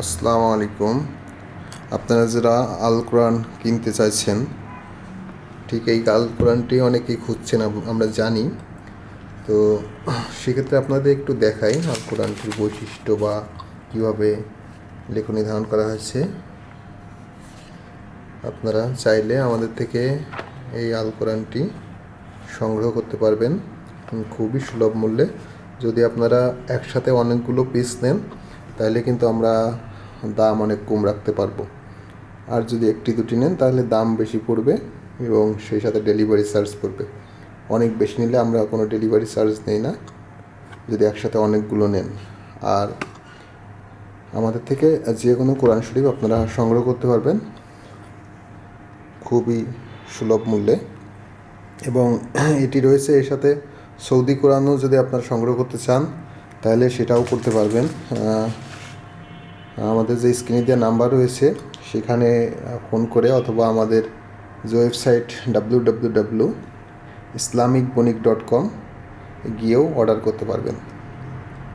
আসসালামু আলাইকুম। আপনারা যারা আল কোরআন কিনতে চাইছেন, ঠিক এই আল কোরআনটি অনেকেই খুঁজছেন আমরা জানি। তো সেক্ষেত্রে আপনাদের একটু দেখাই আল কোরআনটির বৈশিষ্ট্য বা কীভাবে লেখনী ধারণ করা হয়েছে। আপনারা চাইলে আমাদের থেকে এই আল কোরআনটি সংগ্রহ করতে পারবেন খুবই সুলভ মূল্যে। যদি আপনারা একসাথে অনেকগুলো পিস নেন, তাহলে কিন্তু আমরা দাম অনেক কম রাখতে পারব। আর যদি একটি দুটি নেন, তাহলে দাম বেশি পড়বে এবং সেই সাথে ডেলিভারি চার্জ পড়বে। অনেক বেশি নিলে আমরা কোনো ডেলিভারি চার্জ নেই না, যদি একসাথে অনেকগুলো নেন। আর আমাদের থেকে যে কোনো কোরআন শরীফ আপনারা সংগ্রহ করতে পারবেন। খুবই সুলভ মূল্যে। এবং এটি রয়েছে এর সাথে সৌদি কোরআনও যদি আপনারা সংগ্রহ করতে চান, তাহলে সেটাও করতে পারবেন। আমাদের যে স্ক্রিনে দেওয়া নাম্বার রয়েছে, সেখানে ফোন করে অথবা আমাদের যে website W W W Islamic বণিক ডট কম গিয়েও অর্ডার করতে পারবেন।